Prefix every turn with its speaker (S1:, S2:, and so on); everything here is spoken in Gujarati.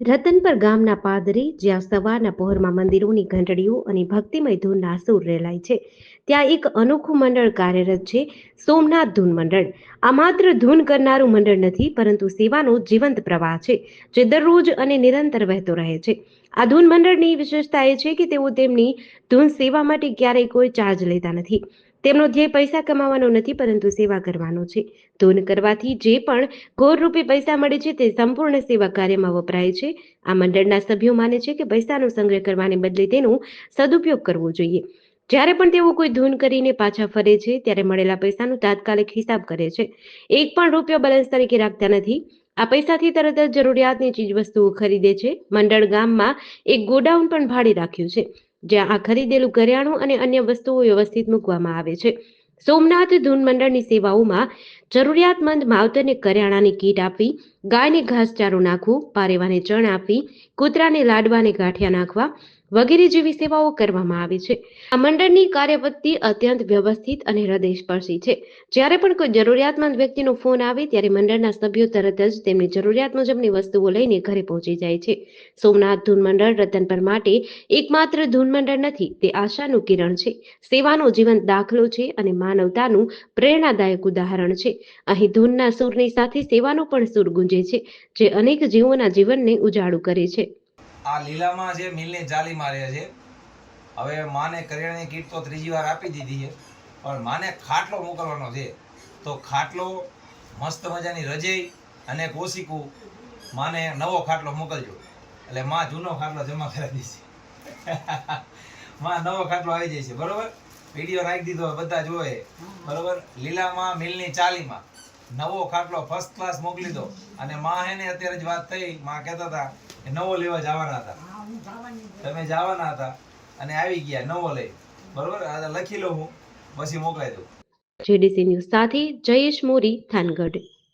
S1: રતનપર ગામના પાદરે, જ્યાં સવારના પહોરમાં મંદિરોની ઘંટડીઓ અને ભક્તિમય ધૂનના સૂર રેલાય છે, ત્યાં એક અનોખું મંડળ કાર્યરત છે, સોમનાથ ધૂન મંડળ. આ માત્ર ધૂન કરનારું મંડળ નથી, પરંતુ સેવાનો જીવંત પ્રવાહ છે, જે દરરોજ અને નિરંતર વહેતો રહે છે. આ ધૂન મંડળની વિશેષતા એ છે કે તેઓ તેમની ધૂન સેવા માટે ક્યારેય કોઈ ચાર્જ લેતા નથી. તેમનો ધ્યેય પૈસા કમાવાનો નથી, પરંતુ સેવા કરવાનો છે. ધૂન કરવાથી જે પણ ઘોર રૂપે પૈસા મળે છે, તે સંપૂર્ણ સેવા કાર્યમાં વપરાય છે. આ મંડળના સભ્યો માને છે કે પૈસાનો સંગ્રહ કરવાને બદલે તેનો સદુપયોગ કરવો જોઈએ. જ્યારે પણ તેઓ કોઈ ધૂન કરીને પાછા ફરે છે, ત્યારે મળેલા પૈસાનો તાત્કાલિક હિસાબ કરે છે. એક પણ રૂપિયો બેલેન્સ તરીકે રાખતા નથી. આ પૈસાથી તરત જ જરૂરિયાતની ચીજવસ્તુઓ ખરીદે છે. મંડળ ગામમાં એક ગોડાઉન પણ ભાડે રાખ્યું છે. જ્યાં આ ખરીદેલું કરિયાણું અને અન્ય વસ્તુઓ વ્યવસ્થિત મૂકવામાં આવે છે. સોમનાથ ધૂન મંડળની સેવાઓમાં જરૂરિયાતમંદ માવતરને કરિયાણાની કીટ આપવી, ગાયને ઘાસચારો નાખવું, પારેવાને ચણ આપવી, કૂતરાને લાડવાને ગાંઠિયા નાખવા વગેરે જેવી સેવાઓ કરવામાં આવે છે. આ મંડળની કાર્યપદ્ધતિ અત્યંત વ્યવસ્થિત અને હૃદયસ્પર્શી છે. જ્યારે પણ કોઈ જરૂરિયાતમંદ વ્યક્તિનો ફોન આવે, ત્યારે મંડળના સભ્યો તરત જ તેમની જરૂરિયાત મુજબની વસ્તુઓ લઈને ઘરે પહોંચી જાય છે. સોમનાથ ધૂન મંડળ રતનપર માટે એકમાત્ર ધૂન મંડળ નથી, તે આશાનું કિરણ છે. સેવાનો જીવંત દાખલો છે અને માનવતાનું પ્રેરણાદાયક ઉદાહરણ છે. અહીં ધૂનના સૂરની સાથે સેવાનો પણ સૂર ગુંજે છે, જે અનેક જીવોના જીવનને ઉજાળું કરે છે.
S2: આ લીલામાં જે મિલની જાલીમાં રહે છે, હવે માને કરિયાણાની કીટ તો ત્રીજી વાર આપી દીધી છે, પણ માને ખાટલો મોકલવાનો છે. તો ખાટલો મસ્ત મજાની રજઈ અને કોશિકું માને નવો ખાટલો મોકલજો. એટલે માં જૂનો ખાટલો જમા કરાવી દેશે માં નવો ખાટલો આવી જાય છે, બરોબર? વીડિયો રાખી દીધો બધા જોવે બરોબર? લીલામાં મિલની ચાલીમાં. નવો ખાટલો ફર્સ્ટ ક્લાસ મોકલી દો. અને માં હે ને અત્યારે જ વાત થઈ માં કહેતા હતા કે નવો લેવા જવાના હતા. તમે જવાના હતા અને આવી ગયા નવો લઈ. બરોબર? લખી લઉં હું પછી મોકલાઈ દઉં.
S1: જેડીસી ન્યૂઝ સાથે જયેશ મોરી થાનગઢ.